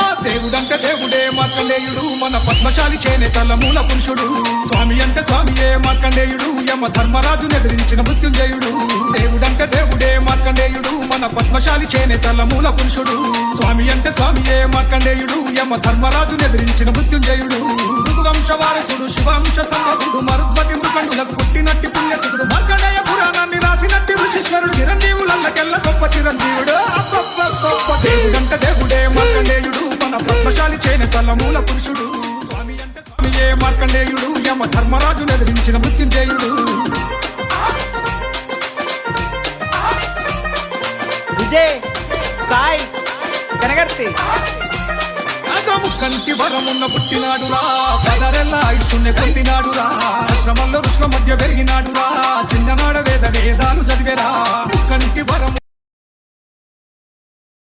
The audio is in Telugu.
ఆ దేవుడంటే దేవుడే మార్కండేయుడు మన పద్మశాలి చేనేతల మూల పురుషుడు. స్వామి అంటే స్వామియే మార్కండేయుడు యమ ధర్మరాజు ఎదిరించిన మృత్యుంజయుడు. దేవుడంటే దేవుడే మార్కండేయుడు మన పద్మశాలి చేనేతల మూల పురుషుడు. స్వామి అంటే స్వామియే మార్కండేయుడు యమ ధర్మరాజు ఎదిరించిన మృత్యుంజయుడు. మృదువంశ వారసుడు శివాంశ సంగతుడు మరుద్వతి మృకండులకు పుట్టినట్టి పుణ్యతుడు దేవుడంటే దేవుడే మార్కండేయుడు. మన పద్మశాలి చేనేతల మూల పురుషుడు. స్వామి అంటే స్వామియే మార్కండేయుడు. యమ ధర్మరాజును ఎదిరించిన మృత్యుంజయుడు. విజయ్ సాయి కనగర్తి. అగము కంటి వరమున్న పుట్టినాడురా. పదరెల్లా ఇష్టునే కొట్టినాడురా శ్రమంలో రుష్ల మధ్య పెరిగినాడురా. చిన్ననాడ వేద వేదాలు చదివేరా. కంటి వరము